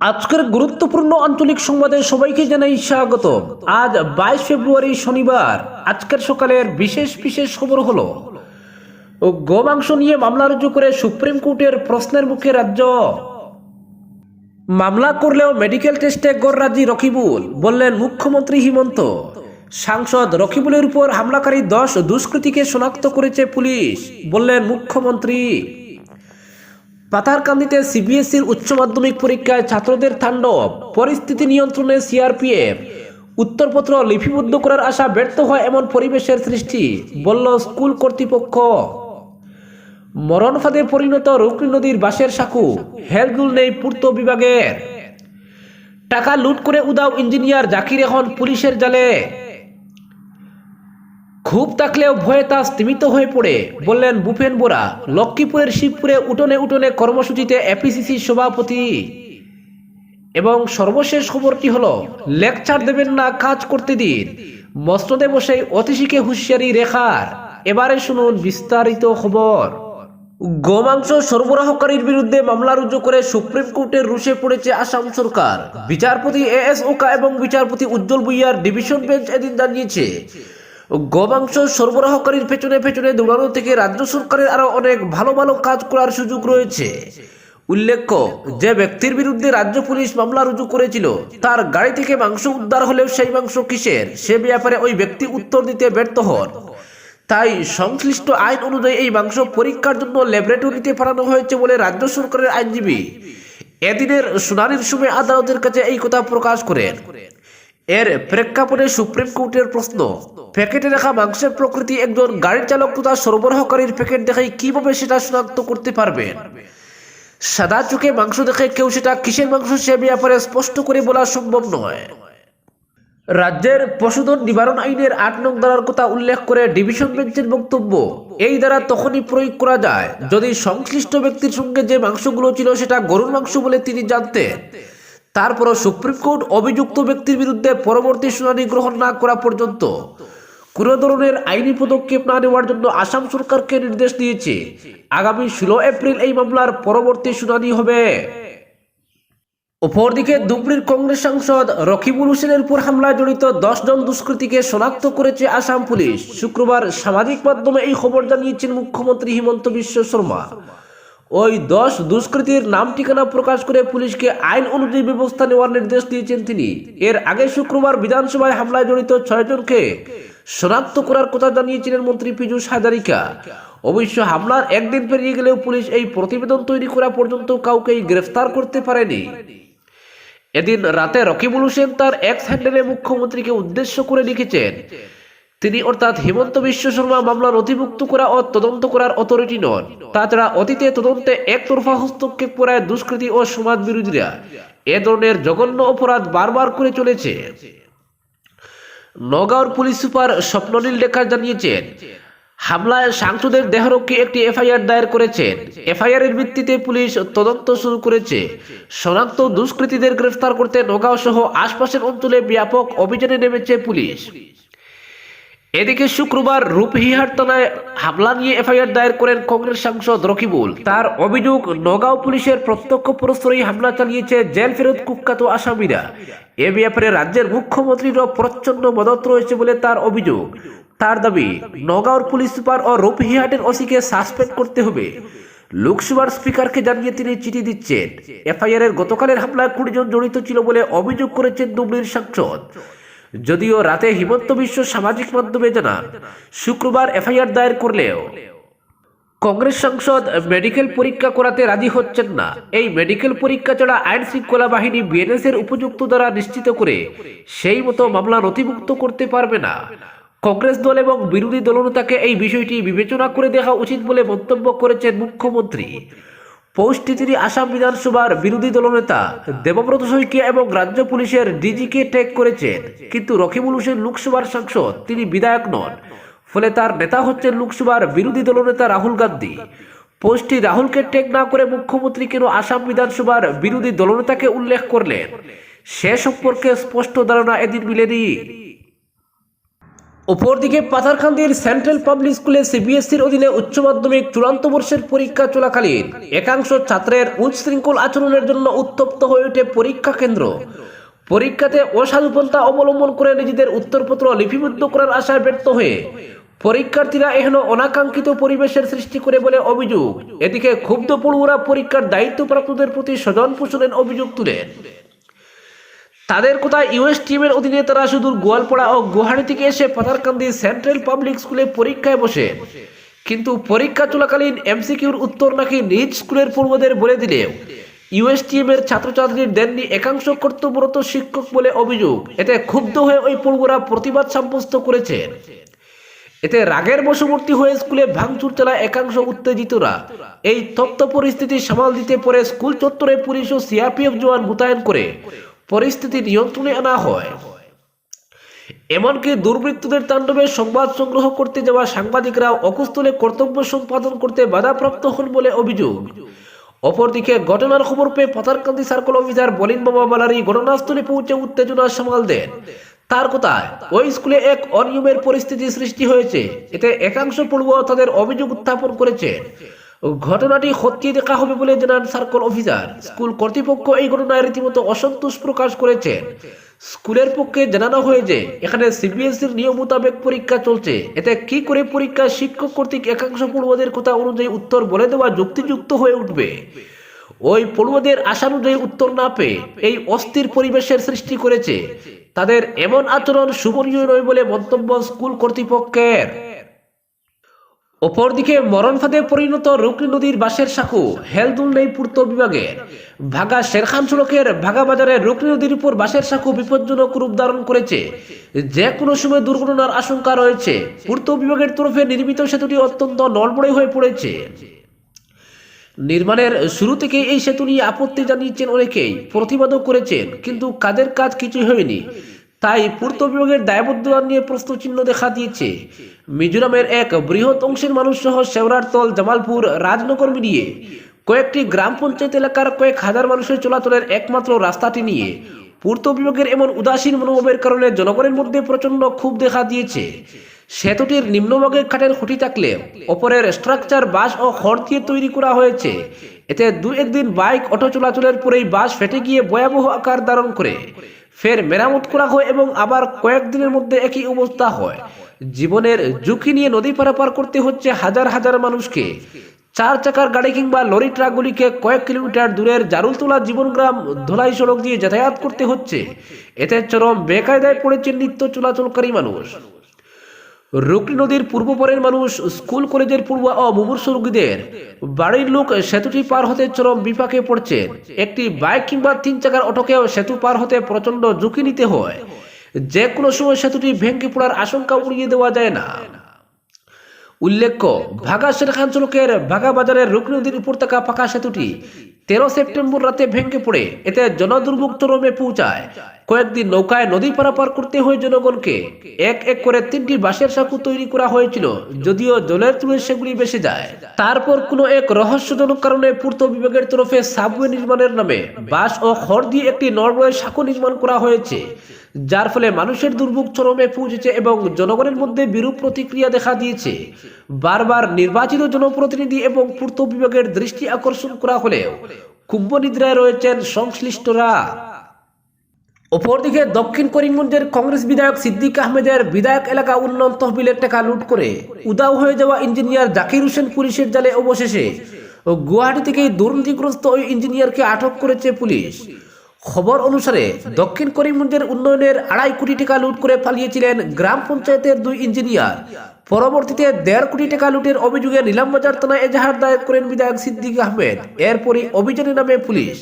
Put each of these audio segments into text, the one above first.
আজকের গুরুত্বপূর্ণ আঞ্চলিক সংবাদে সবাইকে জানাই স্বাগত আজ বাইশ ফেব্রুয়ারি শনিবার, আজকের সকালের বিশেষ বিশেষ খবর হলো, গোমাংস নিয়ে মামলা রুজু করে সুপ্রিম কোর্টের প্রশ্নের মুখে রাজ্য। মামলা করলেও মেডিকেল টেস্টে গড়রাজি রকিবুল, বললেন মুখ্যমন্ত্রী হিমন্ত। সাংসদ রকিবুলের উপর হামলাকারী দশ দুষ্কৃতীকে শনাক্ত করেছে পুলিশ, বললেন মুখ্যমন্ত্রী। পাতারকান্দিতে সিবিএসইর উচ্চ মাধ্যমিক পরীক্ষায় ছাত্রদের তাণ্ডব। পরিস্থিতি নিয়ন্ত্রণে সিআরপিএফ। উত্তরপত্র লিপিবদ্ধ করার আশা ব্যর্থ হয় এমন পরিবেশের সৃষ্টি, বলল স্কুল কর্তৃপক্ষ। মরণ ফাঁদে পরিণত রুকনি নদীর বাঁশের সাঁকু, হেলদুল নেই পূর্ত বিভাগের। টাকা লুট করে উদাও ইঞ্জিনিয়ার জাকির এখন পুলিশের জালে। খুব থাকলেও ভয়ে তা স্তীমিত হয়ে পড়ে। বললেন, ভূপেন বোরা, লক্ষ্মীপুরের শিবপুরে উঠোনে উঠোনে কর্মসূচিতে এপিসিসি সভাপতি। এবং সর্বশেষ খবরটি হলো, লেকচার দেবেন না, কাজ করতে দিন। মসনদে বসে অতিশীকে হুঁশিয়ারি রেখার। এবারে শুনুন বিস্তারিত খবর। গোমাংস সরবরাহকারীর বিরুদ্ধে মামলা রুজু করে সুপ্রিম কোর্টের রুশে পড়েছে আসাম সরকার। বিচারপতি এ এস ওকা এবং বিচারপতি উজ্জ্বল ভুইয়ার ডিভিশন বেঞ্চ এদিন জানিয়েছে গোমাংস সরবরাহকারীর পেছনে পেছনে দৌড়ানো থেকে রাজ্য সরকারের আরও অনেক ভালো ভালো কাজ করার সুযোগ রয়েছে। উল্লেখ্য, যে ব্যক্তির বিরুদ্ধে রাজ্য পুলিশ মামলা রুজু করেছিল, তার গাড়ি থেকে মাংস উদ্ধার হলেও সেই মাংস কিসের? সে ব্যাপারে ওই ব্যক্তি উত্তর দিতে ব্যর্থ হন। তাই সংশ্লিষ্ট আইন অনুযায়ী এই মাংস পরীক্ষার জন্য ল্যাবরেটরিতে পাঠানো হয়েছে বলে রাজ্য সরকারের আইনজীবী এদিনের শুনানির সময় আদালতের কাছে এই কথা প্রকাশ করেন। এর প্রেক্ষাপটে সুপ্রিম কোর্টের প্রশ্ন, প্যাকেটে রাখা মাংসের প্রকৃতি একজন গাড়ির চালক তথা সরবরাহকারীর প্যাকেট দেখাই কীভাবে সেটা শনাক্ত করতে পারবেন সাদা চোখে মাংস দেখে কেউ সেটা কিসের মাংস সে ব্যাপারে স্পষ্ট করে বলা সম্ভব নয়। রাজ্যের পশুধন নিবারণ আইনের আট নং ধারার কথা উল্লেখ করে ডিভিশন বেঞ্চের বক্তব্য, এই দ্বারা তখনই প্রয়োগ করা যায় যদি সংশ্লিষ্ট ব্যক্তির সঙ্গে যে মাংসগুলো ছিল সেটা গরুর মাংস বলে তিনি জানতেন। তারপরও সুপ্রিম কোর্ট অভিযুক্ত ব্যক্তির বিরুদ্ধে পরবর্তী শুনানি গ্রহণ না করা পর্যন্ত কোনো ধরনের আইনি পদক্ষেপ না নেওয়ার জন্য আসাম সরকারকে নির্দেশ দিয়েছে। আগামী ষোলো এপ্রিল এই মামলার পরবর্তী শুনানি হবে। অপরদিকে ধুবড়ির কংগ্রেস সাংসদ রকিবুল হোসেনের উপর হামলায় জড়িত জন দুষ্কৃতীকে শনাক্ত করেছে আসাম পুলিশ। শুক্রবার সামাজিক মাধ্যমে এই খবর জানিয়েছেন মুখ্যমন্ত্রী হিমন্ত বিশ্ব শর্মা। ওই দশ দুষ্কৃতীর নাম ঠিকানা প্রকাশ করে পুলিশকে আইন অনুযায়ী ব্যবস্থা নেওয়ার নির্দেশ দিয়েছেন তিনি। এর আগে শুক্রবার বিধানসভায় হামলায় জড়িত ছয়জনকে শনাক্ত করার কথা জানিয়েছিলেন মন্ত্রী পীযূষ হাজারিকা অবশ্য হামলার একদিন পেরিয়ে গেলেও পুলিশ এই প্রতিবেদন তৈরি করা পর্যন্ত কাউকেই গ্রেফতার করতে পারেনি। এদিন রাতে রকিবুল হোসেন তার এক্স হ্যান্ডেলে মুখ্যমন্ত্রীকে উদ্দেশ্য করে লিখেছেন তিনি অর্থাৎ হেমন্ত বিশ্ব শর্মা মামলা নথিভুক্ত করা ও তদন্ত করার অথরিটি নন। তাছাড়া অতীতে তদন্তে একতরফা হস্তক্ষেপ করায় দুষ্কৃতী ও সমাজ বিরোধীরা এ ধরনের জঘন্য অপরাধ বারবার করে চলেছে। নগাঁওর পুলিশ সুপার স্বপ্ননীল লেখার জানিয়েছেন, হামলায় সাংসদের দেহরক্ষী একটি এফআইআর দায়ের করেছেন। এফআইআর এর ভিত্তিতে পুলিশ তদন্ত শুরু করেছে। শনাক্ত দুষ্কৃতীদের গ্রেফতার করতে নগাঁও সহ আশপাশের অঞ্চলে ব্যাপক অভিযানে নেমেছে পুলিশ। এদিকে শুক্রবার রূপহিহাট থানায় হামলা নিয়ে এফআইআর দায়ের করেন কংগ্রেস সাংসদ রকিবুল। তার অভিযোগ, নগাঁও পুলিশের প্রত্যক্ষ পরস্পরই হামলা চালিয়েছে জেল ফেরত কুখ্যাত আসামিরা। এ ব্যাপারে রাজ্যের মুখ্যমন্ত্রীরও প্রচ্ছন্ন মদত রয়েছে বলে তার অভিযোগ। তার দাবি, নগাঁওর পুলিশ সুপার ও রূপহিহাটের ওসিকে সাসপেন্ড করতে হবে। লোকসভার স্পিকারকে জানিয়ে তিনি চিঠি দিচ্ছেন। এফআইআর এর গতকালের হামলায় কুড়ি জন জড়িত ছিল বলে অভিযোগ করেছেন দুবলির সাংসদ। যদিও রাতে হিমন্ত বিশ্ব সামাজিক মাধ্যমে জানান শুক্রবার এফআইআর দায়ের করলেও কংগ্রেস সাংসদ মেডিকেল পরীক্ষা করাতে রাজি হচ্ছেন না। এই মেডিকেল পরীক্ষা ছাড়া আইন শৃঙ্খলা বাহিনী বিএনএস এর উপযুক্ত দ্বারা নিশ্চিত করে সেই মতো মামলা নথিভুক্ত করতে পারবে না। কংগ্রেস দল এবং বিরোধী দলনেতাকে এই বিষয়টি বিবেচনা করে দেখা উচিত বলে মন্তব্য করেছেন মুখ্যমন্ত্রী। পোস্টে তিনি আসাম বিধানসভার বিরোধী দলনেতা দেবব্রত শইকিয়া এবং রাজ্য পুলিশের ডিজিকে ট্যাগ করেছেন। কিন্তু রকিবুল হোসেন লোকসভার সাংসদ, তিনি বিধায়ক নন। ফলে তার নেতা হচ্ছেন লোকসভার বিরোধী দলনেতা রাহুল গান্ধী। পোস্টটি রাহুলকে ট্যাগ না করে মুখ্যমন্ত্রী কেন আসাম বিধানসভার বিরোধী দলনেতাকে উল্লেখ করলেন? সে সম্পর্কে স্পষ্ট ধারণা এদিন মিলেনি। অপরদিকে পাথারকান্দির সেন্ট্রাল পাবলিক স্কুলে সিবিএসসির অধীনে উচ্চ মাধ্যমিক চূড়ান্ত বর্ষের পরীক্ষা চলাকালীন একাংশ ছাত্রের উচ্ছৃঙ্খল আচরণের জন্য উত্তপ্ত হয়ে ওঠে পরীক্ষা কেন্দ্র। পরীক্ষাতে অসাধুপন্থা অবলম্বন করে নিজেদের উত্তরপত্র লিপিবদ্ধ করার আশায় ব্যর্থ হয়ে পরীক্ষার্থীরা এখনও অনাকাঙ্ক্ষিত পরিবেশের সৃষ্টি করে বলে অভিযোগ। এদিকে ক্ষুব্ধ পড়ুয়ারা পরীক্ষার দায়িত্বপ্রাপ্তদের প্রতি স্বজন পোষণের অভিযোগ তুলেন। তাদের কোথায় ইউএস টিমের অধীনে তারা শুধু গোয়ালপাড়া ও গুয়াহাটি থেকে এসে পাথারকান্দি সেন্ট্রাল পাবলিক স্কুলে পরীক্ষায় বসে। কিন্তু পরীক্ষা চলাকালীন এমসিকিউর উত্তর নাকি নিজ স্কুলের পূর্বদের বলে দিলেও ইউএসটিএম এর ছাত্রছাত্রীর দেননি একাংশ কর্তব্যরত শিক্ষক বলে অভিযোগ। এতে ক্ষুব্ধ হয়ে ওই পড়ুয়ারা প্রতিবাদ সাব্যস্ত করেছেন এতে রাগের বশবর্তী হয়ে স্কুলে ভাঙচুর চালায় একাংশ উত্তেজিতরা। এই তপ্ত পরিস্থিতি সামাল দিতে পরে স্কুল চত্বরে পুলিশ ও সিআরপিএফ জওয়ান মোতায়েন করে। পরিস্থিতি নিয়ন্ত্রণে আনা হয়। এমনকি দুর্বৃত্তদের তাণ্ডবে সংবাদ সংগ্রহ করতে যাওয়া সাংবাদিকরা অকুস্থলে কর্তব্য সম্পাদন করতে বাধাপ্রাপ্ত হন বলে অভিযোগ। অপরদিকে ঘটনার খবর পেয়ে পাতারকান্দি সার্কেল অফিসার বলিন বাবা বালারি ঘটনাস্থলে পৌঁছে উত্তেজনা সামাল দেন। তার কথায়, ওই স্কুলে এক অনিয়মের পরিস্থিতি সৃষ্টি হয়েছে। এতে একাংশ পড়ুয়া তাদের অভিযোগ উত্থাপন করেছেন ঘটনাটি খতিয়ে দেখা হবে বলে জানান সার্কেল অফিসার। স্কুল কর্তৃপক্ষ এই ঘটনায় রীতিমতো অসন্তোষ প্রকাশ করেছেন। স্কুলের পক্ষে জানানো হয় যে এখানে সিবিএসইর নিয়ম মোতাবেক পরীক্ষা চলছে। এতে কি করে পরীক্ষা, শিক্ষক কর্তৃক একাংশ পড়ুয়াদের কথা অনুযায়ী উত্তর বলে দেওয়া যুক্তিযুক্ত হয়ে উঠবে। ওই পড়ুয়াদের আশানুযায়ী উত্তর না পেয়ে এই অস্থির পরিবেশের সৃষ্টি করেছে। তাদের এমন আচরণ শুভনীয় নয় বলে মন্তব্য স্কুল কর্তৃপক্ষের। অপরদিকে মরণ ফাঁদে পরিণত রুকনি নদীর বাঁশের সাঁকু হেলদুল নেই পূর্ত বিভাগের ভাগা শেরখান সড়কের ভাগা বাজারে রুকনি নদীর উপর বাঁশের সাঁকু বিপজ্জনক রূপ ধারণ করেছে। যে কোনো সময় দুর্ঘটনার আশঙ্কা রয়েছে। পূর্ত বিভাগের তরফে নির্মিত সেতুটি অত্যন্ত নড়বড়ে হয়ে পড়েছে। নির্মাণের শুরু থেকে এই সেতু নিয়ে আপত্তি জানিয়েছেন অনেকেই, প্রতিবাদও করেছেন, কিন্তু কাজের কাজ কিছুই হয়নি। তাই পূর্ত বিভাগের দায়বদ্ধতা নিয়ে প্রশ্নচিহ্ন দেখা দিয়েছে। মিজোরামের এক বৃহৎ অংশের মানুষ সহ শেওরারতল জামালপুর রাজনগর মিলিয়ে কয়েকটি গ্রাম পঞ্চায়েত এলাকার কয়েক হাজার মানুষের চলাচলের একমাত্র রাস্তাটি নিয়ে পূর্ত বিভাগের এমন উদাসীন মনোভাবের কারণে জনগণের মধ্যে প্রচণ্ড ক্ষোভ দেখা দিয়েছে। সেতুটির নিম্নভাগে কাঠের খুঁটি থাকলে ওপরের স্ট্রাকচার বাঁশ ও খড় দিয়ে তৈরি করা হয়েছে। এতে দু একদিন বাইক অটো চলাচলের পরেই বাস ফেটে গিয়ে ভয়াবহ আকার ধারণ করে ফের মেরামত করা হয় এবং আবার কয়েকদিনের মধ্যে একই অবস্থা হয়। জীবনের ঝুঁকি নিয়ে নদী পারাপার করতে হচ্ছে হাজার হাজার মানুষকে। চার চাকার গাড়ি কিংবা লরি ট্রাকগুলিকে কয়েক কিলোমিটার দূরের জারুলতলা জীবনগ্রাম ধোলাই সড়ক দিয়ে যাতায়াত করতে হচ্ছে। এতে চরম বেকায়দায় পড়েছে নিত্য চলাচলকারী মানুষ। রুকনি নদীর পূর্ব পরের মানুষ, স্কুল কলেজের পূর্ব ও মুমূর্ষ রোগীদের। বাড়ির লোক সেতুটি পার হতে চরম বিপাকে পড়ছে। একটি বাইক কিংবা তিন চাকার অটোকেও সেতু পার হতে প্রচণ্ড ঝুঁকি নিতে হয়। যে কোনো সময় সেতুটি ভেঙে পড়ার আশঙ্কা উড়িয়ে দেওয়া যায় না। উল্লেখ্য, ভাগা শেরখান ভাগা বাজারের রুকনি নদীর উপর থাকা পাকা সেতুটি তেরো সেপ্টেম্বর রাতে ভেঙ্গে পড়ে। এতে জনদুর্ভুক্ত রোমে পৌঁছায়। কয়েকদিন নৌকায় নদী পারাপার করতে হয় জনগণকে। এক এক করে তিনটি বাঁশের সাঁকু তৈরি করা হয়েছিল, যদিও জলের তুলে সেগুলি বেসে যায়। তারপর কোনো এক রহস্যজনক কারণে পূর্ত বিভাগের তরফে সাবওয়ে নির্মাণের নামে বাঁশ ও খড় দিয়ে একটি নরওয়ে সাঁকু নির্মাণ করা হয়েছে। যার ফলে মানুষের দুর্ভোগ চরমে পৌঁছেছে এবং জনগণের মধ্যে বিরূপ প্রতিক্রিয়া দেখা দিয়েছে। বারবার নির্বাচিত জনপ্রতিনিধি এবং পূর্ত বিভাগের দৃষ্টি আকর্ষণ করা হলেও কুম্ভ নিদ্রায় রয়েছেন সংশ্লিষ্টরা। অপরদিকে দক্ষিণ করিমগঞ্জের কংগ্রেস বিধায়ক সিদ্দিক আহমেদের বিধায়ক এলাকা উন্নয়ন তহবিলের টাকা লুট করে উদাও হয়ে যাওয়া ইঞ্জিনিয়ার জাকির হোসেন পুলিশের জালে অবশেষে গুয়াহাটি থেকে দুর্নীতিগ্রস্ত ওই ইঞ্জিনিয়ারকে আটক করেছে পুলিশ। খবর অনুসারে দক্ষিণ করিমগঞ্জের উন্নয়নের আড়াই কোটি টাকা লুট করে পালিয়েছিলেন গ্রাম পঞ্চায়েতের দুই ইঞ্জিনিয়ার। পরবর্তীতে দেড় কোটি টাকা লুটের অভিযোগে নিলামবাজার থানায় এজাহার দায়ের করেন বিধায়ক সিদ্দিক আহমেদ। এরপরই অভিযানে নামে পুলিশ।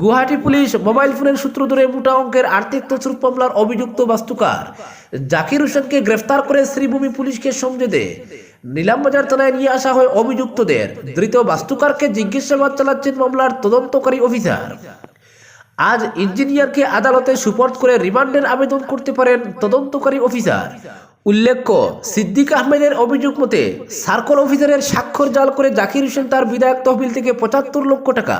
গুয়াহাটি পুলিশ মোবাইল ফোনের সূত্র ধরে মোটা অঙ্কের আর্থিক তছরূপ মামলার অভিযুক্ত বাস্তুকার জাকির হোসেনকে গ্রেফতার করে শ্রীভূমি পুলিশকে সমঝে দেয় নিলামবাজার থানায় নিয়ে আসা হয় অভিযুক্তদের। ধৃত বাস্তুকারকে জিজ্ঞাসাবাদ চালাচ্ছেন মামলার তদন্তকারী অফিসার। আজ ইঞ্জিনিয়ারকে আদালতে সুপর্দ করে রিমান্ডের আবেদন করতে পারেন তদন্তকারী অফিসার। উল্লেখ্য, সিদ্দিক আহমেদের অভিযোগ মতে, সার্কল অফিসারের স্বাক্ষর জাল করে জাকির হোসেন তার বিধায়ক তহবিল থেকে পঁচাত্তর লক্ষ টাকা।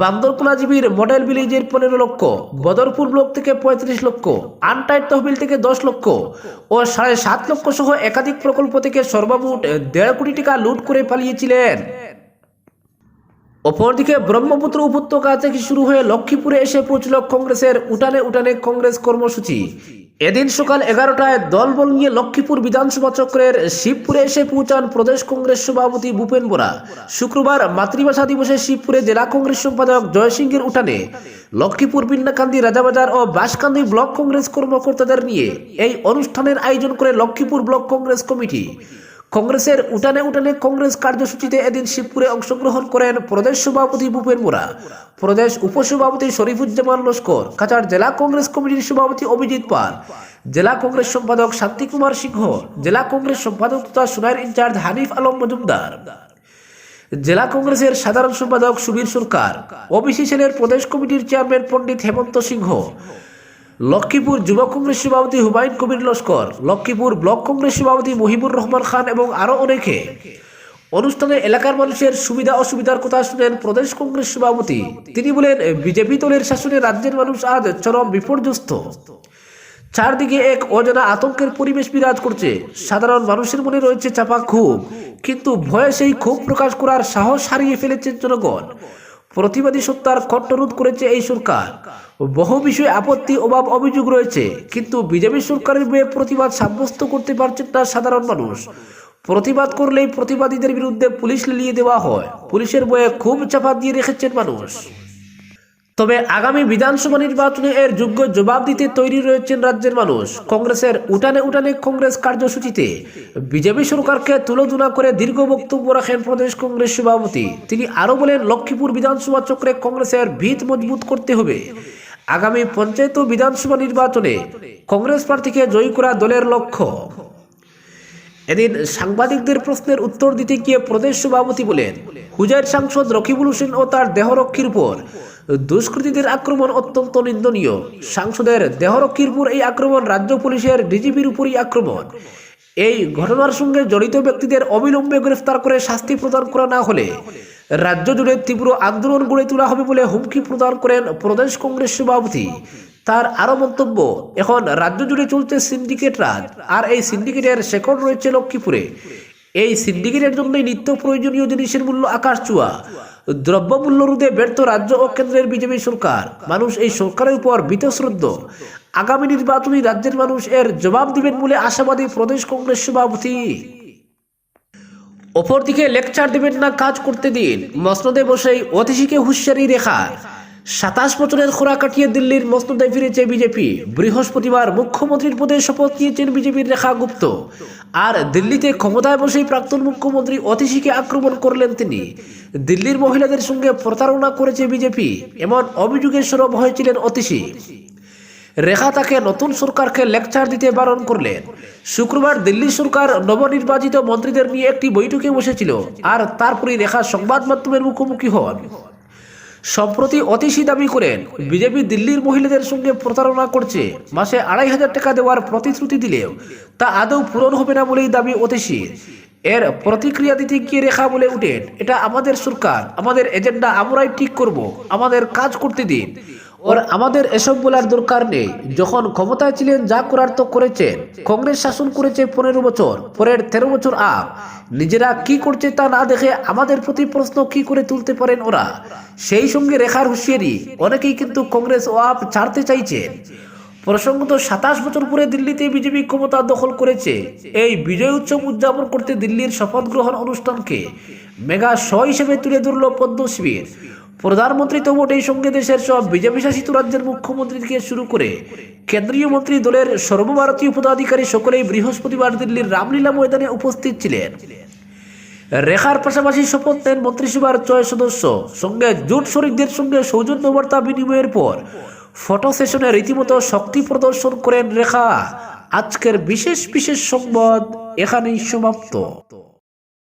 বান্দরকোনা জিবির মডেল ভিলেজের পনেরো লক্ষ, বদরপুর ব্লক থেকে পঁয়ত্রিশ লক্ষ আনটাইট তহবিল থেকে দশ লক্ষ ও সাড়ে সাত লক্ষ সহ একাধিক প্রকল্প থেকে সর্বমোট দেড় কোটি টাকা লুট করে পালিয়েছিলেন। অপরদিকে ব্রহ্মপুত্র উপত্যকা থেকে শুরু হয়ে লক্ষ্মীপুরে এসে পৌঁছল কংগ্রেসের উঠানে উঠানে কংগ্রেস কর্মসূচি। এদিন সকাল এগারোটায় দলবল নিয়ে লক্ষ্মীপুর বিধানসভা চক্রের শিবপুরে এসে পৌঁছান প্রদেশ কংগ্রেস সভাপতি ভূপেন বোরা। শুক্রবার মাতৃভাষা দিবসে শিবপুরে জেলা কংগ্রেস সম্পাদক জয়সিংহের উঠানে লক্ষ্মীপুর বিন্নাকান্দি রাজাবাজার ও বাসকান্দি ব্লক কংগ্রেস কর্মকর্তাদের নিয়ে এই অনুষ্ঠানের আয়োজন করে লক্ষ্মীপুর ব্লক কংগ্রেস কমিটি। কংগ্রেসের উঠানে উঠানে কংগ্রেস কার্যসূচিতে এদিন শিবপুরে অংশগ্রহণ করেন প্রদেশ সভাপতি ভূপেন মোরা। প্রদেশ উপসভাপতি শরীফুজ্জামান লস্কর, কাছাড় জেলা কংগ্রেস কমিটির সভাপতি অভিজিৎ পাল, জেলা কংগ্রেস সম্পাদক শান্তিকুমার সিংহ, জেলা কংগ্রেস সম্পাদক তথা সোনার ইনচার্জ হানিফ আলম মজুমদার। জেলা কংগ্রেসের সাধারণ সম্পাদক সুবীর সরকার, ওবিসি সেলের প্রদেশ কমিটির চেয়ারম্যান পণ্ডিত হেমন্ত সিংহ লক্ষ্মীপুর যুব কংগ্রেস সভাপতি হুমায়ুন কবির লস্কর, লক্ষ্মীপুর ব্লক কংগ্রেস সভাপতি মহিবুর রহমান খান এবং আরও অনেকে। অনুষ্ঠানে এলাকার মানুষের সুবিধা অসুবিধার কথা শুনেন প্রদেশ কংগ্রেস সভাপতি। তিনি বলেন, বিজেপি দলের শাসনে রাজ্যের মানুষ আজ চরম বিপর্যস্ত। চারদিকে এক অজানা আতঙ্কের পরিবেশ বিরাজ করছে। সাধারণ মানুষের মনে রয়েছে চাপা ক্ষোভ কিন্তু ভয়ে সেই ক্ষোভ প্রকাশ করার সাহস হারিয়ে ফেলেছে জনগণ। প্রতিবাদী সত্তার খট্টরোধ করেছে এই সরকার। বহু বিষয়ে আপত্তি, অভাব, অভিযোগ রয়েছে, কিন্তু বিজেপি সরকারের বয়ে প্রতিবাদ সাব্যস্ত করতে পারছেন না সাধারণ মানুষ। প্রতিবাদ করলেই প্রতিবাদীদের বিরুদ্ধে পুলিশ লিলিয়ে দেওয়া হয়। পুলিশের বয়ে খুব চাপা দিয়ে রেখেছেন মানুষ। তবে আগামী বিধানসভা নির্বাচনে এর যোগ্য জবাব দিতে তৈরি রয়েছেন রাজ্যের মানুষ। কংগ্রেসের উঠানে উঠানে কংগ্রেস কার্যসূচিতে বিজেপি সরকারকে তুলোধনা করে দীর্ঘ বক্তব্য রাখেন প্রদেশ কংগ্রেস সভাপতি। তিনি আরও বলেন, লক্ষ্মীপুর বিধানসভা চক্রে কংগ্রেসের ভিত মজবুত করতে হবে। আগামী পঞ্চায়েত ও বিধানসভা নির্বাচনে কংগ্রেস প্রার্থীকে জয়ী করা দলের লক্ষ্য। এদিন সাংবাদিকদের প্রশ্নের উত্তর দিতে গিয়ে প্রদেশ সভাপতি বলেন, হুজাইর সাংসদ রকিবুল হোসেন ও তার দেহরক্ষীর উপর দুষ্কৃতীদের আক্রমণ অত্যন্ত নিন্দনীয়। সাংসদের দেহরক্ষীর উপর এই আক্রমণ, রাজ্য পুলিশের ডিজিপির উপরই আক্রমণ। এই ঘটনার সঙ্গে জড়িত ব্যক্তিদের অবিলম্বে গ্রেফতার করে শাস্তি প্রদান করা না হলে রাজ্য জুড়ে তীব্র আন্দোলন গড়ে তোলা হবে বলে হুমকি প্রদান করেন প্রদেশ কংগ্রেস সভাপতি। তার আরও মন্তব্য, এখন রাজ্য জুড়ে চলছে সিন্ডিকেট রাজ, আর এই সিন্ডিকেটের শেকড় রয়েছে লক্ষ্মীপুরে। এই সিন্ডিকেটের জন্যই নিত্য প্রয়োজনীয় জিনিসের মূল্য আকাশ চুয়া দ্রব্যমূল্য রোধে ব্যর্থ রাজ্য ও কেন্দ্রের বিজেপি সরকার। মানুষ এই সরকারের উপর বীতশ্রদ্ধ। আগামী নির্বাচনী রাজ্যের মানুষ এর জবাব দিবেন বলে আশাবাদী প্রদেশ কংগ্রেস সভাপতি। অপরদিকে লেকচার দেবেন না কাজ করতে দিন। মসনদে বসেই অতিথিকে হুঁশিয়ারি রেখা। সাতাশ বছরের খোরা কাটিয়ে দিল্লির মসনদে ফিরেছে বিজেপি। বৃহস্পতিবার মুখ্যমন্ত্রীর পদে শপথ নিয়েছেন বিজেপির রেখা গুপ্ত। আর দিল্লিতে ক্ষমতায় বসেই প্রাক্তন মুখ্যমন্ত্রী অতিশীকে আক্রমণ করলেন তিনি। দিল্লির মহিলাদের সঙ্গে প্রতারণা করেছে বিজেপি। এমন অভিযোগের সরব হয়েছিলেন অতিশী। রেখা তাকে নতুন সরকারকে লেকচার দিতে বারণ করলেন। শুক্রবার দিল্লি সরকার নবনির্বাচিত মন্ত্রীদের নিয়ে একটি বৈঠকে বসেছিল। আর তারপরই রেখা সংবাদ মাধ্যমের মুখোমুখি হন। সম্প্রতি অতিশি দাবি করেন বিজেপি দিল্লির মহিলাদের সঙ্গে প্রতারণা করছে। মাসে আড়াই হাজার টাকা দেওয়ার প্রতিশ্রুতি দিলেও তা আদৌ পূরণ হবে না বলেই দাবি অতিশীর এর প্রতিক্রিয়া দিতে গিয়ে রেখা বলে উঠেন, এটা আমাদের সরকার, আমাদের এজেন্ডা, আমরাই ঠিক করব, আমাদের কাজ করতে দিন। ওর আমাদের এসব বলার দরকার নেই। যখন ক্ষমতায় ছিলেন, যা করার তো করেছেন। কংগ্রেস শাসন করেছে পনেরো বছর, পরের তেরো বছর আপ নিজেরা কি করছে তা না দেখে আমাদের প্রতি প্রশ্ন কি করে তুলতে পারেন ওরা? সেই সঙ্গে রেখার হুঁশিয়ারি, অনেকেই কিন্তু কংগ্রেস ও আপ ছাড়তে চাইছেন। প্রসঙ্গত, সাতাশ বছর পরে দিল্লিতে বিজেপি ক্ষমতা দখল করেছে। এই বিজয় উৎসব উদযাপন করতে দিল্লির শপথ গ্রহণ অনুষ্ঠানকে মেগা শ হিসেবে তুলে ধরল পদ্ম শিবির প্রধানমন্ত্রী তো বটেই সঙ্গে দেশের সব বিজেপি শাসিত রাজ্যের মুখ্যমন্ত্রী থেকে শুরু করে। কেন্দ্রীয় মন্ত্রী দলের সর্বভারতীয় পদাধিকারী সকলেই বৃহস্পতিবার দিল্লির রামলীলা ময়দানে উপস্থিত ছিলেন। রেখার পাশাপাশি শপথ নেন মন্ত্রিসভার ছয় সদস্য। সঙ্গে জোট শরিকদের সঙ্গে সৌজন্য বার্তা বিনিময়ের পর ফটো সেশনে রীতিমতো শক্তি প্রদর্শন করেন রেখা। আজকের বিশেষ বিশেষ সংবাদ এখানেই সমাপ্ত।